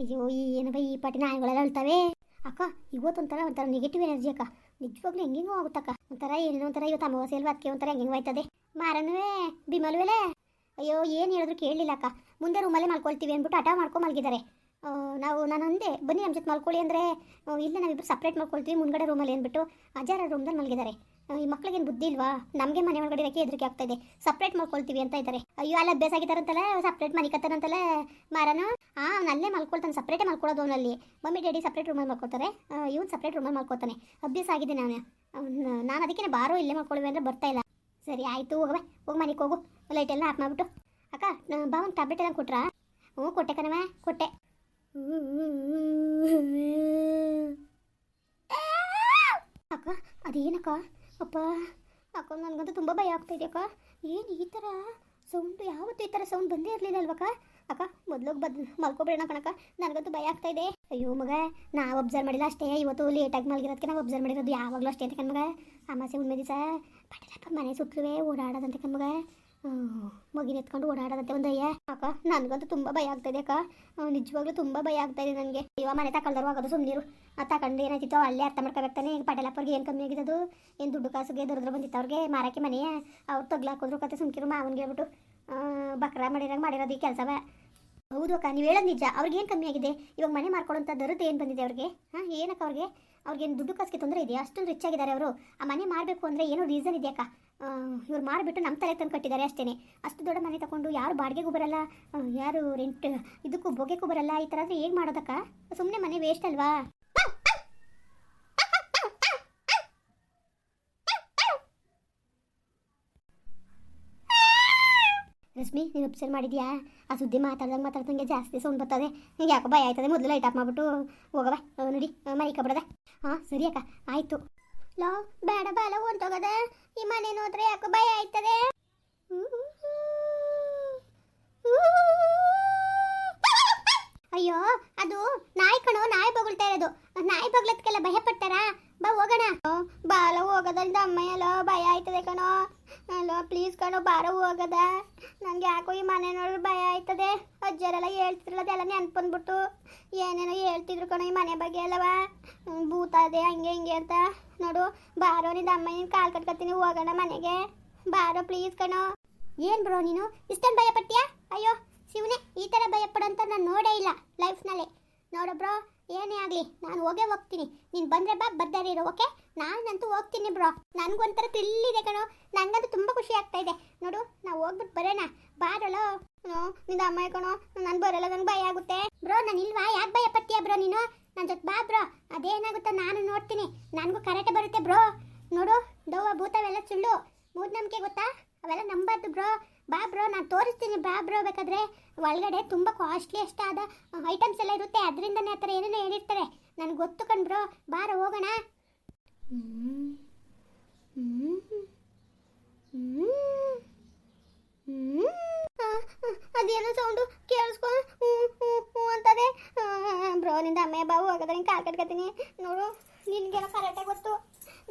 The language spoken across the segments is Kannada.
ಅಯ್ಯೋ, ಈ ಏನಪ್ಪ ಈ ಪಾಟಿ ನಾಯಿಗಳೆಲ್ಲ ಅಳ್ತವೆ ಅಕ್ಕ, ಇವತ್ತೊಂಥರ ಒಂಥರ ನೆಗೆಟಿವ್ ಎನರ್ಜಿ ಅಕ್ಕ. ನಿಜವಾಗ್ಲೂ ಹೆಂಗಿಂಗೂ ಆಗುತ್ತಕ್ಕ ಒಂಥರ ಏನೋ ಒಂಥರ ಇವತ್ತು ಅಮಾವಾಸ್ಯೆ ಅಲ್ವಾ ಅದಕ್ಕೆ ಒಂಥರ ಹೆಂಗೆ ಆಯ್ತದೆ. ಮಾರನುವೆ, ಬಿಮಲ್ವೇಲೆ? ಅಯ್ಯೋ, ಏನು ಹೇಳಿದ್ರು ಕೇಳಲಿಲ್ಲ ಅಕ್ಕ. ಮುಂದೆ ರೂಮಲ್ಲೇ ಮಲ್ಕೊಳ್ತೀವಿ ಅಂದ್ಬಿಟ್ಟು ಹಠ ಮಾಡ್ಕೊಂಡು ಮಲಗಿದ್ದಾರೆ. ನಾವು ನಾನು ಅಂದೆ, ಬನ್ನಿ ನಮ್ಮ ಜೊತೆ ಮಲ್ಕೊಳ್ಳಿ ಅಂದರೆ ಇಲ್ಲ ನಾವಿಬ್ಬರು ಸಪ್ರೇಟ್ ಮಲ್ಕೊಳ್ತೀವಿ, ಮುಂದ್ಗಡೆ ರೂಮಲ್ಲಿ ಅಂದ್ಬಿಟ್ಟು ಅಜ್ಜಾರ ರೂಮ್ದಲ್ಲಿ ಮಲಗಿದ್ದಾರೆ. ಈ ಮಕ್ಳಿಗೇನು ಬುದ್ಧಿ ಇಲ್ವಾ? ನಮಗೆ ಮನೆ ಒಳಗಡೆ ಇರೋಕ್ಕೆ ಹೆದರಿಕೆ ಆಗ್ತಾ ಇದೆ. ಸಪ್ರೇಟ್ ಮಾಡ್ಕೊಳ್ತೀವಿ ಅಂತ ಇದ್ದಾರೆ. ಅಯ್ಯೋ, ಅಲ್ಲಿ, ಅಭ್ಯಾಸ ಆಗಿದ್ದಾರಂತಲ್ಲ ಸಪ್ರೇಟ್ ಮನೆ ಕತ್ತಾರಂತಲ್ಲ ಮಾರನು? ಆ, ಅವ್ನು ಅಲ್ಲೇ ಮಲ್ಕೊಳ್ತಾನೆ ಸಪ್ರೇಟೇ ಮಲ್ಕೊಳ್ಳೋದು ಅವನಲ್ಲಿ. ಮಮ್ಮಿ ಡ್ಯಾಡಿ ಸಪ್ರೇಟ್ ರೂಮಲ್ಲಿ ಮಲ್ಕೊಳ್ತಾರೆ ಇವನು ಸಪ್ರೇಟ್ ರೂಮಲ್ಲಿ ಮಲ್ಕೊತಾನೆ. ಅಭ್ಯಾಸ ಆಗಿದೆ ನಾನು. ನಾನು ಅದಕ್ಕೆ ಬಾರೋ, ಇಲ್ಲೇ ಮಲ್ಕೊಳ್ಳುವೆ ಅಂದರೆ ಬರ್ತಾ ಇಲ್ಲ. ಸರಿ, ಆಯಿತು ಹೋಗವೆ ಹೋಗಿ ಮನೆಗೆ ಹೋಗು. ಲೈಟ್ ಎಲ್ಲ ಆಫ್ ಮಾಡಿಬಿಟ್ಟು. ಅಕ್ಕ ಒಂದು ಟ್ಯಾಬ್ಲೆಟ್ ಎಲ್ಲ ಕೊಟ್ರಾ? ಹ್ಞೂ, ಕೊಟ್ಟೆ ಕಣವ ಕೊಟ್ಟೆ. ಅಕ್ಕ, ಅದೇನಕ್ಕ? ಅಪ್ಪ, ಅಕ್ಕ, ನನಗಂತೂ ತುಂಬ ಭಯ ಆಗ್ತಾ ಇದೆ, ಅಕ್ಕ. ಏನು ಈ ಥರ ಸೌಂಡ್ ಯಾವತ್ತೂ ಈ ಥರ ಸೌಂಡ್ ಬಂದೇ ಇರಲಿಲ್ಲ ಅಲ್ವಕ್ಕ ಅಕ್ಕ, ಮೊದಲು ಬದ್ ಮಲ್ಕೊಬೇಡ ಕಣಕ್ಕ. ನನಗಂತೂ ಭಯ ಆಗ್ತಾ ಇದೆ. ಅಯ್ಯೋ, ಮಗ, ನಾವು ಅಬ್ಸರ್ವ್ ಮಾಡಿಲ್ಲ ಅಷ್ಟೇ. ಇವತ್ತು ಲೇಟಾಗಿ ಮಲಗಿರೋದಕ್ಕೆ ನಾವು ಅಬ್ಸರ್ವ್ ಮಾಡಿರೋದು ಯಾವಾಗಲೂ ಅಷ್ಟೇ ಅಂತ ಕಣ್ಮಗ ಅಮಾಸೆ ಹುಣ್ಮೆ ದಿವಸ, ಪಟಲಪ್ಪ ಮನೆ ಸುತ್ತಲುವೆ ಓಡಾಡೋದಂತೆ ಕಣ್ಮಗ ಮಗಿನ ಎತ್ಕೊಂಡು ಓಡಾಡದಂತೆ ಒಂದು ಅಯ್ಯ. ಅಕ್ಕ, ನನಗಂತೂ ತುಂಬ ಭಯ ಆಗ್ತಾಯಿದೆ ಅಕ್ಕ. ನಿಜವಾಗ್ಲೂ ತುಂಬಾ ಭಯ ಆಗ್ತಾ ಇದೆ ನನಗೆ. ಇವ ಮನೆ ತಗೊಳ್ದಾರು ಆಗೋದು ಸುಮ್ಮನಿರು ಆ ತಗೊಂಡು ಏನಾಯ್ತಿತ್ತು, ಅಲ್ಲೇ ಅರ್ಥ ಮಾಡ್ಕೋಬೇಕಾನೆ ಈಗ ಪಟೇಲಪ್ಪರ್ಗೆ ಏನು ಕಮ್ಮಿ ಆಗಿದ್ದು? ಏನು ದುಡ್ಡು ಕಾಸುಗೆ ದೊಡ್ಡ ಬಂದಿತ್ತು ಅವ್ರಿಗೆ? ಮಾರಾಕಿ ಮನೆಯ? ಅವ್ರು ತಗ್ಲಾಕೋದ್ರು ಕತೆ ಸುಮ್ಕಿರು, ಮಾವನ್ಗೆ ಹೇಳ್ಬಿಟ್ಟು. ಬಕ್ರ ಮಾಡಿರಂಗೆ ಮಾಡಿರೋದು ಈ ಕೆಲಸವ. ಹೌದು ಅಕ್ಕ, ನೀವು ಹೇಳೋದು ನಿಜ. ಅವ್ರಿಗೆ ಏನು ಕಮ್ಮಿ ಆಗಿದೆ? ಇವಾಗ ಮನೆ ಮಾಡ್ಕೊಳ್ಳೋಂಥ ದರದ್ದು ಏನು ಬಂದಿದೆ ಅವ್ರಿಗೆ? ಹಾಂ, ಏನಕ್ಕ ಅವ್ರಿಗೆ? ಅವ್ರಿಗೇನು ದುಡ್ಡು ಕಾಸಿಗೆ ತೊಂದರೆ ಇದೆಯಾ? ಅಷ್ಟೊಂದು ರಿಚ್ ಆಗಿದ್ದಾರೆ ಅವರು. ಆ ಮನೆ ಮಾಡಬೇಕು ಅಂದರೆ ಏನೋ ರೀಸನ್ ಇದೆಯಕ್ಕ ಇವ್ರು ಮಾಡಿಬಿಟ್ಟು ನಮ್ಮ ತಲೆ ತಂದು ಕಟ್ಟಿದ್ದಾರೆ ಅಷ್ಟೇ ಅಷ್ಟು ದೊಡ್ಡ ಮನೆ ತಗೊಂಡು ಯಾರು ಬಾಡಿಗೆಗೂ ಬರಲ್ಲ ಯಾರು ರೆಂಟ್ ಇದಕ್ಕೂ ಬೊಗೆಗೂ ಬರಲ್ಲ, ಈ ಥರ ಆದರೆ ಹೇಗೆ ಮಾಡೋದಕ್ಕ? ಸುಮ್ಮನೆ ಮನೆ ವೇಸ್ಟ್ ಅಲ್ವಾ? ರಶ್ಮಿ ನೀನು ಅಬ್ಸರ್ವ್ ಮಾಡಿದ್ಯಾ? ಆ ಸುದ್ದಿ ಮಾತಾಡ್ದಂಗೆ ಮಾತಾಡ್ದಂಗೆ ಜಾಸ್ತಿ ಸೌಂಡ್ ಬರ್ತದೆ. ನಿಂಗೆ ಯಾಕೋ ಭಯ ಆಯ್ತದೆ? ಮೊದಲು ಲೈಟ್ ಆಫ್ ಮಾಡ್ಬಿಟ್ಟು ಹೋಗವ ನೋಡಿ ಮನೆ ಕಬಡದ ಹಾಂ ಸರಿ ಅಕ್ಕ, ಆಯಿತು. ಲೋ, ಬೇಡ, ಬಾಲ ಹೊಂಟೋಗದ ಈ ಮನೆ ನೋಡ್ರೆ ಯಾಕೋ ಭಯ ಆಯ್ತದೆ? ಅಯ್ಯೋ, ಅದು ನಾಯಿ ಕಣೋ, ನಾಯಿ ಬಗಳ್ತಾ ಇರೋದು. ನಾಯಿ ಬಗ್ಲತ್ಕೆಲ್ಲ ಭಯ ಪಡ್ತಾರಾ ಬಾ ಹೋಗೋಣ. ಬಾಲ ಹೋಗೋದಲ್ಲ ಅಮ್ಮ ಎಲ್ಲೋ ಭಯ ಆಯ್ತದೆ ಕಣೋ. ಅಲ್ಲೋ ಪ್ಲೀಸ್ ಕಣೋ ಬಾರ ಹೋಗದ. ನನಗೆ ಯಾಕೋ ಈ ಮನೆ ನೋಡಿದ್ರೆ ಭಯ ಆಯ್ತದೆ. ಅಜ್ಜರೆಲ್ಲ ಹೇಳ್ತಿದ್ರಲ್ಲ, ಅದೆಲ್ಲ ನೆನಪು ಬಂದ್ಬಿಟ್ಟು ಏನೇನೋ ಹೇಳ್ತಿದ್ರು ಕಣೋ ಈ ಮನೆ ಬಗ್ಗೆ ಅಲ್ಲವ? ಭೂತ ಅದೇ, ಹಂಗೆ, ಹಿಂಗೆ ಅಂತ. ನೋಡು ಬಾರೋ ನಿಂದ ಅಮ್ಮ, ನೀನು ಕಾಲು ಕಟ್ಕೊತೀನಿ, ಹೋಗೋಣ ಮನೆಗೆ. ಬಾರೋ ಪ್ಲೀಸ್ ಕಣೋ. ಏನು ಬ್ರೋ ನೀನು? ಇಷ್ಟೊಂದು ಭಯ ಪಟ್ಟ್ಯಾ ಅಯ್ಯೋ, ಶಿವನೇ, ಈ ಥರ ಭಯ ಪಡೋಂತ ನಾನು ನೋಡೇ ಇಲ್ಲ ಲೈಫ್ನಲ್ಲೇ ನೋಡು ಬ್ರೋ ಏನೇ ಆಗಲಿ, ನಾನು ಹೋಗೇ ಹೋಗ್ತೀನಿ. ನೀನು ಬಂದರೆ ಬಾ, ಬರ್ದಾರೆ ಇರೋ ಓಕೆ ನಾನಂತೂ ಹೋಗ್ತೀನಿ ಬ್ರೋ. ನನಗೊಂಥರ ತಿಳಿದಿದೆ ಕಣೋ. ನನಗಂತೂ ತುಂಬ ಖುಷಿ ಆಗ್ತಾ ಇದೆ. ನೋಡು, ನಾವು ಹೋಗ್ಬಿಟ್ಟು ಬರೋಣ. ಬಾರಲೋ ನಿಂದ ಅಮ್ಮ ಕಣೋ ನಾನು ಬರಲ್ಲ ನನಗೆ ಭಯ ಆಗುತ್ತೆ. ಬ್ರೋ, ನಾನು ಇಲ್ವಾ? ಯಾಕೆ ಭಯ ಪಡ್ತೀಯ ಬ್ರೋ ನೀನು? ನನ್ನ ಜೊತೆ ಬಾ ಬ್ರೋ. ಅದೇನಾಗುತ್ತೋ ನಾನು ನೋಡ್ತೀನಿ. ನನಗೂ ಕರೆಕ್ಟ್ ಬರುತ್ತೆ ಬ್ರೋ. ನೋಡು, ದವ್ವ ಭೂತವೆಲ್ಲ ಸುಳ್ಳು. ಮೂಢನಂಬಿಕೆ ಗೊತ್ತಾ? ಅವೆಲ್ಲ ನಂಬಾರ್ದು ಬ್ರೋ ಬಾ ಬ್ರೋ ನಾನು ತೋರಿಸ್ತೀನಿ ಬಾ ಬ್ರೋ ಬೇಕಾದ್ರೆ ಒಳಗಡೆ ತುಂಬ ಕಾಸ್ಟ್ಲಿ ಅಷ್ಟಾದ ಐಟಮ್ಸ್ ಎಲ್ಲ ಇರುತ್ತೆ ಅದರಿಂದನೇ ಆ ಥರ ಏನೇನೋ ಹೇಳಿರ್ತಾರೆ ನನಗೆ ಗೊತ್ತು ಕಣ್ ಬ್ರೋ ಬಾರ ಹೋಗೋಣ ಅದೇನೋ ಸೌಂಡು ಕೇಳಿಸ್ಕೊ ಅಂತದೆ ಬ್ರೋ ನಿಂದ ಅಮ್ಮೆ ಬಾವು ಹೋಗೋದ್ರೆ ಹಿಂಗೆ ಕಾಲು ಕಟ್ಕೊತೀನಿ ನೋಡು ನಿನಗೆಲ್ಲ ಕರೆಕ್ಟಾಗಿ ಗೊತ್ತು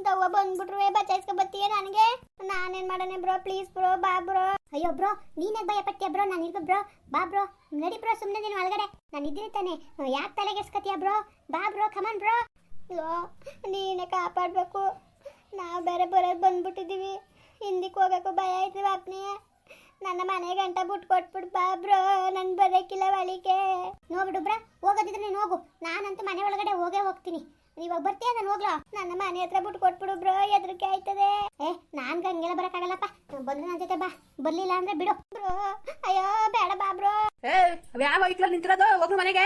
ದವ್ವ ಬಂದ್ಬಿಟ್ರು ಬಚಾಯಿಸ್ಕೊ ಬತ್ತೀಯ ನನಗೆ ನಾನೇನು ಮಾಡೋಣ ಬ್ರೋ? ಪ್ಲೀಸ್ ಬ್ರೋ, ಬಾ ಬ್ರೋ. ಅಯ್ಯೋ ಬ್ರೋ, ನೀನೇ ಭಯ ಪಟ್ಟಿಯ ಬ್ರೋ? ನಾನು ಇರ್ಬೋ ಬ್ರೋ? ಬಾ ಬ್ರೋ. ನಡಿ ಬ್ರೋ ಸುಮ್ಮನೆ ನೀನು ಒಳಗಡೆ. ನಾನು ಇದ್ದೀನಿ ತಾನೆ. ಯಾಕೆ ತಲೆಗೆಡ್ಸ್ಕೊತೀಯ ಬ್ರೋ? ಬಾ ಬ್ರೋ ಕಮನ್ ಬ್ರೋ. ಲೋ ನೀನೇ ಕಾಪಾಡಬೇಕು. ನಾವು ಬೇರೆ ಬರೋದು ಬಂದ್ಬಿಟ್ಟಿದ್ದೀವಿ ಹಿಂದಕ್ಕೆ ಹೋಗಬೇಕು ಭಯ ಆಯ್ತು ಬಾಪ್ನೇ ನನ್ನ ಮನೆ ಗಂಟ ಬಿಟ್ಟು ಕೊಟ್ಬಿಡು, ಬಾ ಬ್ರೋ. ನನ್ ಬರೋಕ್ಕಿಲ್ಲ ಒಳಿಗೆ. ನೋಡ್ಬಿಡು ಬ್ರಾ, ಹೋಗೋದಿದ್ರೆ ನೀನು ಹೋಗು. ನಾನಂತೂ ಮನೆ ಒಳಗಡೆ ಹೋಗೇ ಹೋಗ್ತೀನಿ. ಇವಾಗ ಬರ್ತೀಯ? ನಾನು ಹೋಗ್ಲಾ? ನನ್ನ ಮನೆ ಹತ್ರ ಬಿಟ್ಟು ಕೊಟ್ಬಿಡು ಬ್ರೋ ಎದ್ರಿಕೆ ಆಯ್ತದೆ. ಏ ನಾನ್ ಹಂಗೆಲ್ಲ ಬರಕ್ಕಾಗಲ್ಲಪ್ಪ. ಬಂದ್ರೆ ನನ್ನ ಜೊತೆ ಬಾ. ಬರ್ಲಿಲ್ಲ ಅಂದ್ರೆ ಬಿಡು. ಬ್ರೋ ಅಯ್ಯೋ ಬೇಡ ಬಾ ಬ್ರೋ. ಯಾವ ಐಕ್ಲ ನಿಂತಿರೋದು? ಹೋಗ್ಲು ಮನೆಗೆ.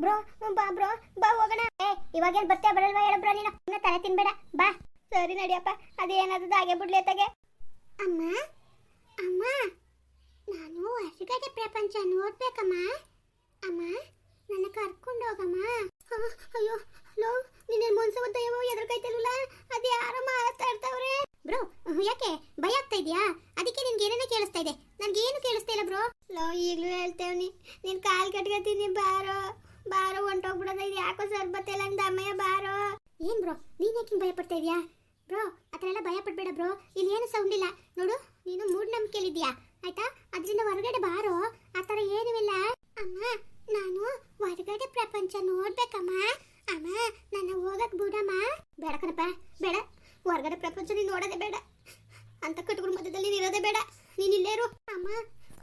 ಬ್ರೋ ಬಾ ಬ್ರೋ ಬಾ ಹೋಗೋಣ. ಏ ಇವಾಗೇನ್ ಬರ್ತೀಯ ಬರಲ್ವಾ ಹೇಳ ಬ್ರೋ ನೀನು. ಇನ್ನ ತಲೆ ತಿನ್ಬೇಡ. ಬಾ. ಸರಿ ನಡಿಯಪ್ಪ. ಅದೇನಾದ್ರು ಹಾಗೆ ಬಿಡ್ಲಿ ಅತ್ತಾಗೆ. ಅಮ್ಮ ಅಮ್ಮ. ನಾನು ಹೊರಗಡೆ ಪ್ರಪಂಚ ನೋಡ್ಬೇಕಮ್ಮ. ಅಮ್ಮ ನನ್ನ ಕರ್ಕೊಂಡು ಹೋಗಮ್ಮ. ಅಯ್ಯೋ ಲೋ ನಿನ್ನೆ ಮುನ್ಸವತ್ತ ಯಾವ ಎದುರ್ಕೈತಲ್ವಲ್ಲ ಅದು ಯಾರೋ ಮಾತಾಡ್ತಾ ಇರ್ತಾವ್ರೆ ಬ್ರೋ ಯಾಕೆ? ಭಯ ಆಗ್ತಾ ಇದೆಯಾ? ಅದಕ್ಕೆ ನಿನ್ಗೆ ಏನೇನೋ ಕೇಳಿಸ್ತಾ ಇದೆ. ನನ್ಗೇನು ಕೇಳಿಸ್ತಾ ಇಲ್ಲ ಬ್ರೋ? ಲೋ, ಈಗಲೂ ಹೇಳ್ತೇವ್ನಿ. ನಿನ್ ಕಾಲ್ ಕಟ್ಕೊತೀನಿ ಬಾರೋ. ಬಾರೋ ಯಾಕೋ ಸರ್ಬತ್ತೆಲ್ಲ ಅಂದ, ಅಮ್ಮಯ್ಯ ಬಾರೋ. ಏನ್ ಬ್ರೋ, ನೀನ್ ಯಾಕೆ ಭಯ ಪಡ್ತಾ ಇದೀಯಾ? ಬ್ರೋ, ಆ ಎಲ್ಲ ಭಯ ಪಡ್ಬೇಡ ಬ್ರೋ. ಇಲ್ಲಿ ಏನು ಸೌಂಡ್ ಇಲ್ಲ. ನೋಡು, ನೀನು ಮೂಢನಂಬಿಕೆಲಿದ್ಯಾ ಆಯ್ತಾ? ಅದರಿಂದ ಹೊರಗಡೆ ಬಾರೋ. ಆತರ ಏನೂ ಇಲ್ಲ. ಅಮ್ಮ, ನಾನು ಹೊರಗಡೆ ಪ್ರಪಂಚ ನೋಡ್ಬೇಕಮ್ಮ ಅಮ್ಮ ನನ್ನ ಹೋಗಕ್ ಬಿಡಮ್ಮ ಬೇಡ ಕಣಪ್ಪ ಬೇಡ ಹೊರಗಡೆ ಪ್ರಪಂಚ ನೀನು ನೋಡೋದೇ ಬೇಡ ಅಂತ ಕಟ್ಗಳ ಮಧ್ಯದಲ್ಲಿ ನೀನ್ ಇರೋದೇ ಬೇಡ ನೀನ್ ಇಲ್ಲೇ ಇರು ಅಮ್ಮ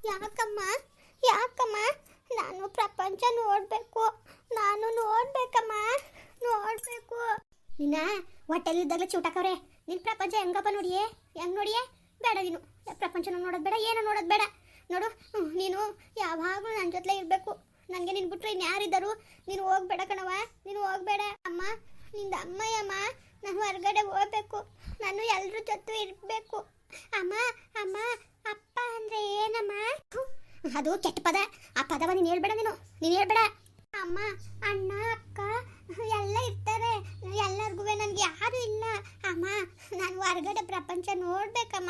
ಯಾಕಮ್ಮ ಯಾಕಮ್ಮ ನಾನು ಪ್ರಪಂಚ ನೋಡ್ಬೇಕು. ನಾನು ನೋಡ್ಬೇಕಮ್ಮ. ನೋಡ್ಬೇಕು. ನಿನ್ನ ಇದ್ದಾಗ ಚೂಟಾಕವ್ರೆ. ನಿನ್ ಪ್ರಪಂಚ ಹೆಂಗಪ್ಪ ನೋಡಿಯೇ? ಹೆಂಗ್ ನೋಡಿಯೇ? ಬೇಡ ನೀನು. ಪ್ರಪಂಚನ ನೋಡೋದು ಬೇಡ, ಏನೋ ನೋಡೋದು ಬೇಡ. ನೋಡು ನೀನು ಯಾವಾಗಲೂ ನನ್ನ ಜೊತೆ ಇರಬೇಕು. ನನಗೆ ನಿನ್ ಬಿಟ್ರೆ ಇನ್ಯಾರಿದ್ದರು ನೀನು ಹೋಗ್ಬೇಡ ಕಣವ ನೀನು ಹೋಗ್ಬೇಡ. ಅಮ್ಮ, ನಿಂದ ಅಮ್ಮಯ್ಯಮ್ಮ, ನಾನು ಹೊರಗಡೆ ಹೋಗ್ಬೇಕು. ನಾನು ಎಲ್ರ ಜೊತೆ ಇರಬೇಕು. ಅಮ್ಮ ಅಮ್ಮ, ಅಪ್ಪ ಅಂದ್ರೆ ಏನಮ್ಮ? ಅದು ಕೆಟ್ಟ ಪದ. ಆ ಪದವ ನೀನು ಹೇಳ್ಬೇಡ ನೀನು. ನೀನು ಹೇಳ್ಬೇಡ. ಅಮ್ಮ, ಅಣ್ಣ, ಅಕ್ಕ, ಎಲ್ಲ ಇರ್ತಾರೆ. ಎಲ್ಲರಿಗೂ ನನಗೆ ಯಾರು ಇಲ್ಲ. ಅಮ್ಮ, ನಾನು ಹೊರಗಡೆ ಪ್ರಪಂಚ ನೋಡ್ಬೇಕಮ್ಮ.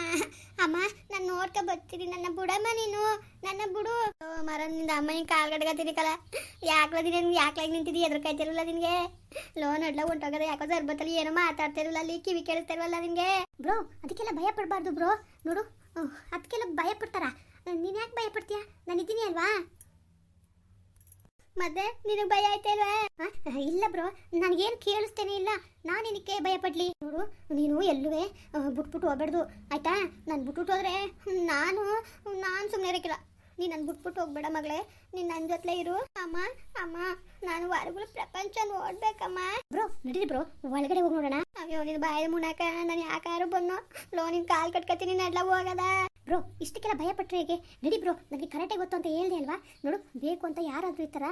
ಅಮ್ಮ, ನಾನು ನೋಡ್ಕೊ ಬರ್ತೀನಿ. ನನ್ನ ಬುಡಮ್ಮ ನೀನು. ನನ್ನ ಬುಡು. ಮರನಿಂದ ಮರ, ನಿಂದ ಅಮ್ಮನ ಕಾಲ್ಗಡ್ಗ ತಿನ್ನಿಕಲ್ಲ ಯಾಕ್ಲ ನೀನು ಯಾಕೆ ನಿಂತಿದ್ದೀವಿ ಎದ್ರ ಕಾಯ್ತಿರಲ್ಲ ನಿನಗೆ. ಲೋನ್ ಅಡ್ಲ ಹೊಂಟೋಗದ. ಯಾಕೋ ಸರ್ಬತ್ತಲ್ಲಿ ಏನೋ ಮಾತಾಡ್ತಿರಲ್ಲ ಅಲ್ಲಿ ಕಿವಿ ಕೇಳಿಸ್ತಿರಲ್ಲ ನಿನಗೆ. ಬ್ರೋ, ಅದಕ್ಕೆಲ್ಲ ಭಯ ಪಡಬಾರ್ದು ಬ್ರೋ. ನೋಡು ಅದಕ್ಕೆಲ್ಲ ಭಯ ಪಡ್ತಾರ ನೀನು ಯಾಕೆ ಭಯ ಪಡ್ತೀಯಾ? ನಾನು ಇದ್ದೀನಿ ಅಲ್ವಾ? ಮತ್ತೆ ನಿನಗೆ ಭಯ ಆಯ್ತಲ್ವಾ ಇಲ್ಲ ಬ್ರೋ. ನನಗೇನು ಕೇಳಿಸ್ತೇನೆ ಇಲ್ಲ. ನಾನು ನಿನಕ್ಕೆ ಭಯ ಪಡ್ಲಿ. ನೋಡು, ನೀನು ಎಲ್ಲುವೆ ಬಿಟ್ಬಿಟ್ಟು ಹೋಗ್ಬಾರ್ದು ಆಯ್ತಾ? ನಾನು ಬಿಟ್ಬಿಟ್ಟು ಹೋದ್ರೆ ನಾನು ನಾನು ಸುಮ್ಮನೆ ಇರಕ್ಕಿಲ್ಲ. ನೀನು ನನ್ನ ಬಿಟ್ಬಿಟ್ಟು ಹೋಗ್ಬೇಡ ಮಗಳೇ. ನೀನು ನನ್ನ ಜೊತೆ ಇರು. ಅಮ್ಮ ಅಮ್ಮ, ನಾನು ವಾರಗಳು ಪ್ರಪಂಚ ನೋಡ್ಬೇಕಮ್ಮ. ಬ್ರೋ, ನಡೀರಿ ಬ್ರೋ. ಒಳಗಡೆ ಹೋಗಿ ನೋಡೋಣ. ಅಯ್ಯೋ ನಿನ್ನ ಬಾಯಿ ಮುಣಾಕ, ನಾನು ಯಾಕಾರು ಬಂದು ಲೋ, ನಿನ್ ಕಾಲ್ ಕಟ್ಕತೀನಿ, ನೆಡ್ಲ ಹೋಗದ. ಬ್ರೋ, ಇಷ್ಟಕ್ಕೆಲ್ಲ ಭಯ ಪಟ್ರೆ ಹೇಗೆ? ನಡಿ ಬ್ರೋ ನನಗೆ ಕರೆಕ್ಟೇ ಗೊತ್ತು ಅಂತ ಹೇಳಿದೆ ಅಲ್ವಾ? ನೋಡು, ಬೇಕು ಅಂತ ಯಾರಾದರೂ ಈ ಥರ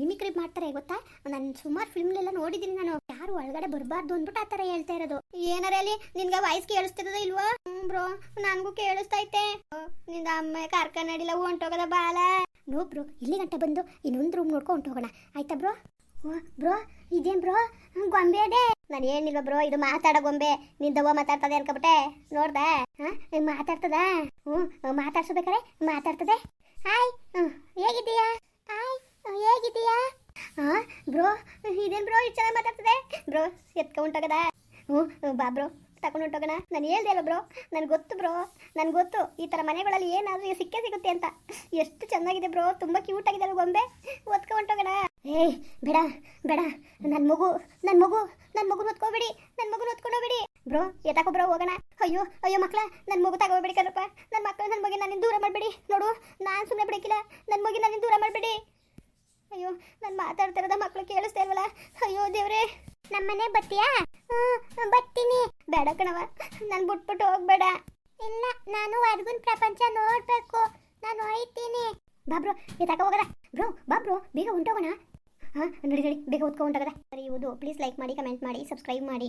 ಮಿಮಿಕ್ರಿ ಮಾಡ್ತಾರೆ ಗೊತ್ತಾ? ನಾನು ಸುಮಾರು ಫಿಲ್ಮ್ಲೆಲ್ಲ ನೋಡಿದ್ದೀನಿ ನಾನು. ಯಾರು ಒಳಗಡೆ ಬರಬಾರ್ದು ಅಂದ್ಬಿಟ್ಟು ಆ ಥರ ಹೇಳ್ತಾ ಇರೋದು. ಏನಾರ ಅಲ್ಲಿ, ನಿನ್ಗೆ ವಾಯ್ಸ್ ಕೇಳಿಸ್ತಿರೋದು ಇಲ್ವಾ? ಬ್ರೋ, ನನಗೂ ಕೇಳಿಸ್ತೈತೆ ನಿಂದ ಅಮ್ಮ ಕಾರ್ಖಾನೆ ನಡಿಲ್ಲ ಹೊಂಟೋಗದ ಬಾಲ. ನೋ ಬ್ರೋ ಇಲ್ಲಿ ಗಂಟೆ ಬಂದು ಇನ್ನೊಂದು ರೂಮ್ ನೋಡ್ಕೊಂಡು ಹೊಂಟೋಗೋಣ. ಆಯ್ತಾ ಬ್ರೋ? ಬ್ರೋ, ಇದೇನ್ ಬ್ರೋ? ಗೊಂಬೆ ಅದೇ. ನಾನು ಏನಿಲ್ಲ ಬ್ರೋ, ಇದು ಮಾತಾಡೋ ಗೊಂಬೆ. ನಿನ್ ದವ್ವ ಮಾತಾಡ್ತದೆ ಅನ್ಕೊಬಿಟ್ಟೆ. ನೋಡ್ದ? ಮಾತಾಡ್ತದ? ಹ್ಞೂ ಮಾತಾಡ್ಸೋಬೇಕಾರೆ ಮಾತಾಡ್ತದೆ. ಹಾಯ್ ಹೇಗಿದ್ದೀಯಾ? ಹಾಯ್ ಹೇಗಿದ್ದೀಯಾ? ಹಾ, ಬ್ರೋ, ಇದೇನ್ ಬ್ರೋ ಇದು ಚೆನ್ನಾಗಿ ಮಾತಾಡ್ತದೆ? ಬ್ರೋ ಎತ್ಕೊಂಡೋಗದ ಹ್ಞೂ ಬಾ ಬ್ರೋ ತಗೊಂಡು ಹೊಂಟೋಗೋಣ. ನಾನು ಹೇಳ್ದೆ ಅಲ್ಲ ಬ್ರೋ, ನನಗೆ ಗೊತ್ತು ಬ್ರೋ, ನನಗೆ ಗೊತ್ತು, ಈ ಥರ ಮನೆಗಳಲ್ಲಿ ಏನಾದರೂ ಸಿಕ್ಕೇ ಸಿಗುತ್ತೆ ಅಂತ. ಎಷ್ಟು ಚೆನ್ನಾಗಿದೆ ಬ್ರೋ, ತುಂಬ ಕ್ಯೂಟ್ ಆಗಿದೆ ಅಲ್ಲ ಗೊಂಬೆ? ಒತ್ಕೊಂಡು ಹೊಂಟೋಗೋಣ. ಏಯ್ ಬೇಡ ಬೇಡ. ನನ್ನ ಮಗು ನನ್ನ ಮಗು ನನ್ನ ಮಗು ಹೊತ್ಕೋಬೇಡಿ ನನ್ನ ಮಗು ಹೊತ್ಕೊಂಡೋಗ್ಬೇಡಿ ಬ್ರೋ ಎತ್ತಾಕೋ ಬ್ರೋ ಹೋಗೋಣ. ಅಯ್ಯೋ ಅಯ್ಯೋ ಮಕ್ಳ ನನ್ನ ಮಗು ತಗೋಬೇಡಿ ಕಣಪ್ಪ. ನನ್ನ ಮಕ್ಕಳು ನನ್ನ ಮಗಿ ನನ್ನಿಂದ ದೂರ ಮಾಡಬೇಡಿ. ನೋಡು, ನಾನು ಸುಮ್ಮನೆ ಬಿಡಕ್ಕಿಲ್ಲ. ನನ್ನ ಮಗಿ ನನ್ನಿಂದ ದೂರ ಮಾಡಬೇಡಿ. ಅಯ್ಯೋ, ನಾನು ಮಾತಾಡ್ತಿರೋದ ಮಕ್ಳು ಕೇಳಿಸ್ತಾ ಇಲ್ವಲ್ಲ? ಅಯ್ಯೋ, ದೇವ್ರೆ. ನಮ್ಮನೆ ಬತ್ತೀಯಾ? ಹ್ಞೂ ಬತ್ತೀನಿ. ಬೇಡ ಕಣವ ನಾನು ಬಿಟ್ಬಿಟ್ಟು ಹೋಗ್ಬೇಡ. ಇಲ್ಲ, ನಾನು ಹೊರಗಿನ ಪ್ರಪಂಚ ನೋಡ್ಬೇಕು. ನಾನು ಹೋಯ್ತೀನಿ. ಬಾ ಬ್ರೋ ಎತ್ತಾಕ ಹೋಗದ? ಬ್ರೋ, ಬಾ ಬ್ರೋ, ಬೇಗ ಹೊಂಟೋಗೋಣ. ಹಾಂ ನಡಿ ನಡಿ ಬೇಗ ಓದ್ಕೊಂಡಾಗದ ಸರಿ ಪ್ಲೀಸ್ ಲೈಕ್ ಮಾಡಿ ಕಮೆಂಟ್ ಮಾಡಿ ಸಬ್ಸ್ಕ್ರೈಬ್ ಮಾಡಿ.